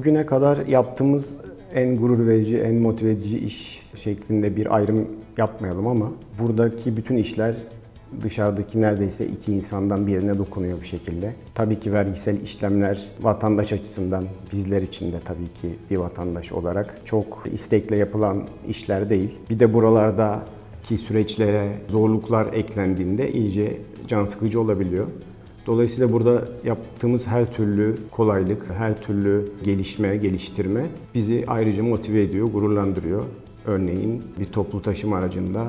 Bugüne kadar yaptığımız en gurur verici, en motive edici iş şeklinde bir ayrım yapmayalım ama buradaki bütün işler dışarıdaki neredeyse iki insandan birine dokunuyor bir şekilde. Tabii ki vergisel işlemler vatandaş açısından bizler için de tabii ki bir vatandaş olarak çok istekle yapılan işler değil. Bir de buralardaki süreçlere zorluklar eklendiğinde iyice can sıkıcı olabiliyor. Dolayısıyla burada yaptığımız her türlü kolaylık, her türlü gelişme, geliştirme bizi ayrıca motive ediyor, gururlandırıyor. Örneğin bir toplu taşıma aracında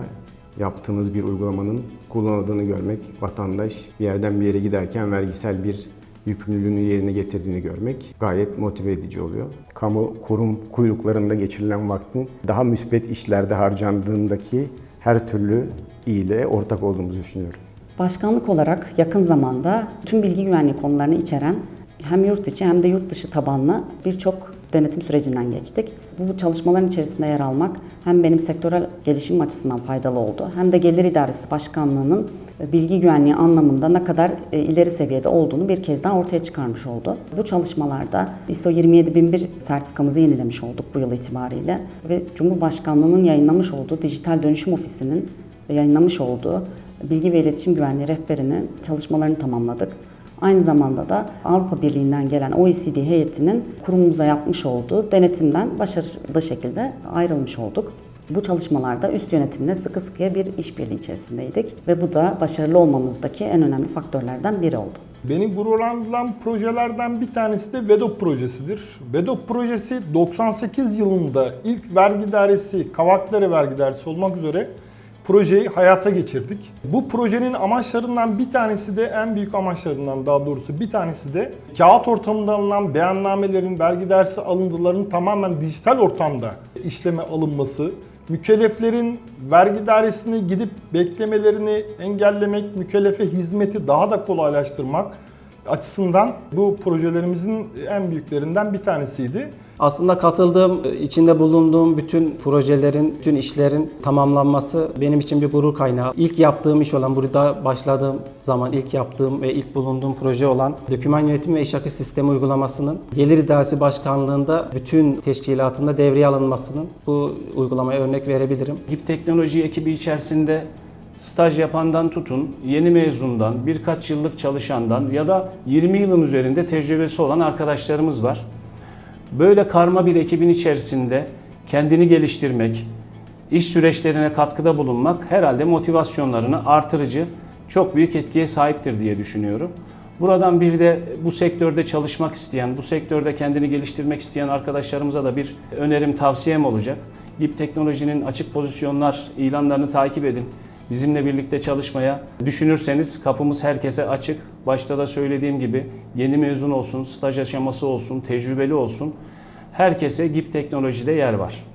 yaptığımız bir uygulamanın kullanıldığını görmek, vatandaş bir yerden bir yere giderken vergisel bir yükümlülüğünü yerine getirdiğini görmek gayet motive edici oluyor. Kamu kurum kuyruklarında geçirilen vaktin daha müspet işlerde harcandığındaki her türlü iyiliğe ortak olduğumuzu düşünüyorum. Başkanlık olarak yakın zamanda tüm bilgi güvenliği konularını içeren hem yurt içi hem de yurt dışı tabanlı birçok denetim sürecinden geçtik. Bu çalışmaların içerisinde yer almak hem benim sektörel gelişim açısından faydalı oldu hem de Gelir İdaresi Başkanlığı'nın bilgi güvenliği anlamında ne kadar e, ileri seviyede olduğunu bir kez daha ortaya çıkarmış oldu. Bu çalışmalarda ISO 27001 sertifikamızı yenilemiş olduk bu yıl itibariyle ve Cumhurbaşkanlığı'nın yayınlamış olduğu Dijital Dönüşüm Ofisi'nin yayınlamış olduğu bilgi ve iletişim güvenliği rehberinin çalışmalarını tamamladık. Aynı zamanda da Avrupa Birliği'nden gelen OECD heyetinin kurumumuza yapmış olduğu denetimden başarılı şekilde ayrılmış olduk. Bu çalışmalarda üst yönetimle sıkı sıkıya bir işbirliği içerisindeydik ve bu da başarılı olmamızdaki en önemli faktörlerden biri oldu. Beni gururlandıran projelerden bir tanesi de VEDOP projesidir. VEDOP projesi 98 yılında ilk vergi dairesi, Kavakları vergi dairesi olmak üzere projeyi hayata geçirdik. Bu projenin amaçlarından bir tanesi de en büyük amaçlarından daha doğrusu bir tanesi de kağıt ortamında alınan beyannamelerin, vergi dersi alıntıların tamamen dijital ortamda işleme alınması, mükelleflerin vergi dairesine gidip beklemelerini engellemek, mükellefe hizmeti daha da kolaylaştırmak açısından bu projelerimizin en büyüklerinden bir tanesiydi. Aslında katıldığım, içinde bulunduğum bütün projelerin, bütün işlerin tamamlanması benim için bir gurur kaynağı. İlk yaptığım iş olan, burada başladığım zaman ilk yaptığım ve ilk bulunduğum proje olan Döküman Yönetimi ve İş Akış Sistemi uygulamasının Gelir İdaresi Başkanlığı'nda bütün teşkilatında devreye alınmasının bu uygulamaya örnek verebilirim. HİP Teknoloji ekibi içerisinde staj yapandan tutun, yeni mezundan, birkaç yıllık çalışandan ya da 20 yılın üzerinde tecrübesi olan arkadaşlarımız var. Böyle karma bir ekibin içerisinde kendini geliştirmek, iş süreçlerine katkıda bulunmak herhalde motivasyonlarını artırıcı, çok büyük etkiye sahiptir diye düşünüyorum. Buradan bir de bu sektörde çalışmak isteyen, bu sektörde kendini geliştirmek isteyen arkadaşlarımıza da bir önerim, tavsiyem olacak. BIP Teknoloji'nin açık pozisyonlar ilanlarını takip edin. Bizimle birlikte çalışmaya düşünürseniz kapımız herkese açık. Başta da söylediğim gibi yeni mezun olsun, staj aşaması olsun, tecrübeli olsun. Herkese GIP Teknoloji'de yer var.